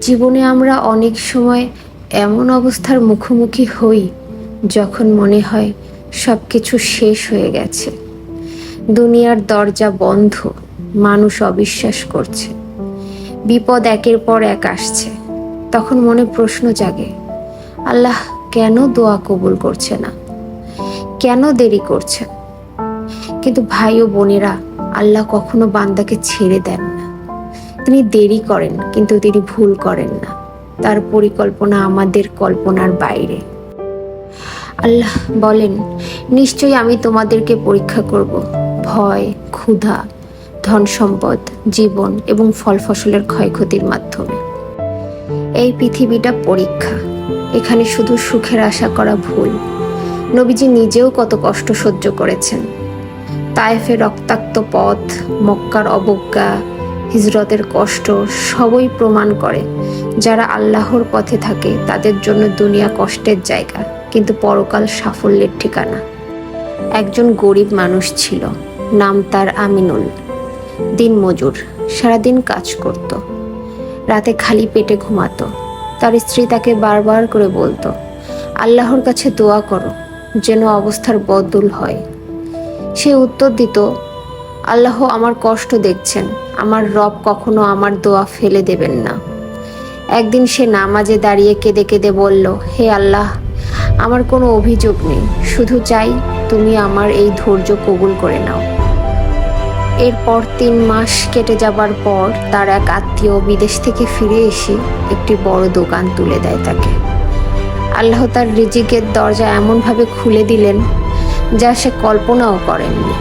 জীবনে আমরা অনেক সময় এমন অবস্থার মুখোমুখি হই যখন মনে হয় সব কিছু শেষ হয়ে গেছে। দুনিয়ার দরজা বন্ধ, মানুষ অবিশ্বাস করছে। বিপদ একের পর এক আসছে। তখন মনে প্রশ্ন জাগে, আল্লাহ কেন দোয়া কবুল করছে না? কেন দেরি করছে? কিন্তু ভাই ও বোনেরা আল্লাহ কখনো বান্দাকে ছেড়ে দেন না। তিনি দেরি করেন, কিন্তু তিনি ভুল করেন না। তার পরিকল্পনা আমাদের কল্পনার বাইরে। আল্লাহ বলেন, নিশ্চয়ই আমি তোমাদেরকে পরীক্ষা করব। ভয়, ক্ষুধা, ধন সম্পদ, জীবন এবং ফল ফসলের ক্ষয়ক্ষতির মাধ্যমে। এই পৃথিবীটা পরীক্ষা। এখানে শুধু সুখের আশা করা ভুল। নবীজি নিজেও কত কষ্ট সহ্য করেছেন। তায়েফের রক্তাক্ত পথ, মক্কার অবজ্ঞা হিজরতের কষ্ট সবই প্রমাণ করে। যারা আল্লাহর পথে থাকে, তাদের জন্য দুনিয়া কষ্টের জায়গা, কিন্তু পরকাল সাফল্যের ঠিকানা। একজন গরিব মানুষ ছিল, নাম তার আমিনুল। দিন মজুর, সারাদিন কাজ করত। রাতে খালি পেটে ঘুমাতো। তার স্ত্রী তাকে বারবার করে বলতো, আল্লাহর কাছে দোয়া করো, যেন অবস্থার বদল হয়। সে উত্তর দিত আল্লাহ আমার কষ্ট দেখছেন। আমার রব কখনো আমার দোয়া ফেলে দেবেন না। একদিন সে নামাজে দাঁড়িয়ে কেঁদে কেঁদে বলল, হে আল্লাহ, আমার কোনো অভিযোগ নেই। শুধু চাই তুমি আমার এই ধৈর্য কবুল করে নাও। এরপর তিন মাস কেটে যাবার পর তার এক আত্মীয় বিদেশ থেকে ফিরে এসে একটি বড় দোকান তুলে দেয় তাকে। আল্লাহ তার রিজিকের দরজা এমনভাবে খুলে দিলেন যা সে কল্পনাও করেননি।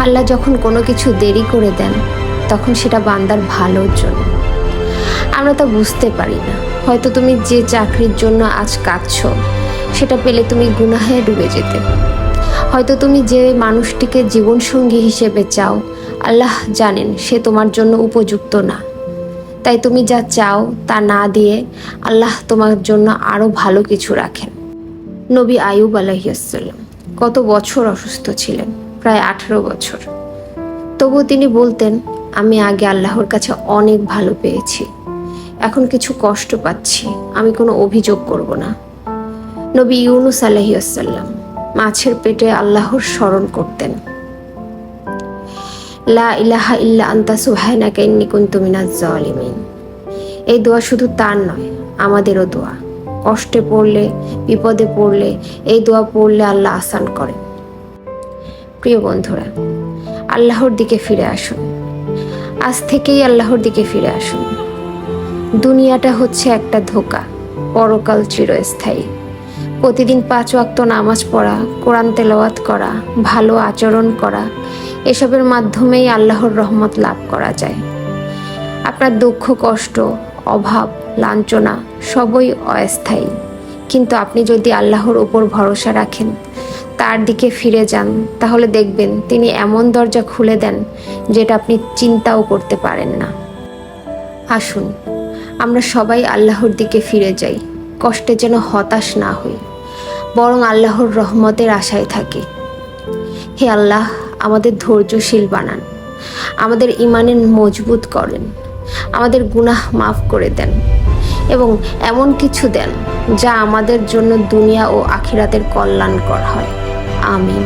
আল্লাহ যখন কোনো কিছু দেরি করে দেন, তখন সেটা বান্দার ভালোর জন্য। আমরা তা বুঝতে পারি না। হয়তো তুমি যে চাকরির জন্য আজ কাঁদছ, সেটা পেলে তুমি গুনাহে ডুবে যেতে। হয়তো তুমি যে মানুষটিকে জীবনসঙ্গী হিসেবে চাও, আল্লাহ জানেন সে তোমার জন্য উপযুক্ত না। তাই তুমি যা চাও তা না দিয়ে আল্লাহ তোমার জন্য আরও ভালো কিছু রাখেন। নবী আয়ুব আলহিয়াসাল্লাম কত বছর অসুস্থ ছিলেন। প্রায় আঠারো বছর। তবুও তিনি বলতেন, আমি আগে আল্লাহর কাছে অনেক ভালো পেয়েছি। এখন কিছু কষ্ট পাচ্ছি। আমি কোনো অভিযোগ করব না। নবী ইউনুস আলহিয়াসাল্লাম মাছের পেটে আল্লাহর স্মরণ করতেন। লা ইলাহা ইল্লা আন্তা সুবহানাকা ইন্নী কুনতু মিনাজ জালিমিন এই দোয়া শুধু তার নয়, আমাদেরও দোয়া। কষ্টে পড়লে, বিপদে পড়লে, এই দোয়া পড়লে আল্লাহ আসান করেন। প্রিয় বন্ধুরা, আল্লাহর দিকে ফিরে আসুন। আজ থেকেই আল্লাহর দিকে ফিরে আসুন। দুনিয়াটা হচ্ছে একটা ধোকা, পরকাল চিরস্থায়ী। প্রতিদিন পাঁচ ওয়াক্ত নামাজ পড়া, কোরআন তেলাওয়াত করা, ভালো আচরণ করা, এসবের মাধ্যমেই আল্লাহর রহমত লাভ করা যায়। আপনার দুঃখ, কষ্ট, অভাব, লাঞ্ছনা সবই অস্থায়ী। কিন্তু আপনি যদি আল্লাহর উপর ভরসা রাখেন তার দিকে ফিরে যান, তাহলে দেখবেন তিনি এমন দরজা খুলে দেন যেটা আপনি চিন্তাও করতে পারেন না। আসুন, আমরা সবাই আল্লাহর দিকে ফিরে যাই, কষ্টে যেন হতাশ না হই, বরং আল্লাহর রহমতের আশায় থাকি। হে আল্লাহ, আমাদের ধৈর্যশীল বানান, আমাদের ইমানের মজবুত করেন, আমাদের গুনাহ মাফ করে দেন এবং এমন কিছু দেন যা আমাদের জন্য দুনিয়া ও আখিরাতের কল্যাণকর হয়। আমিন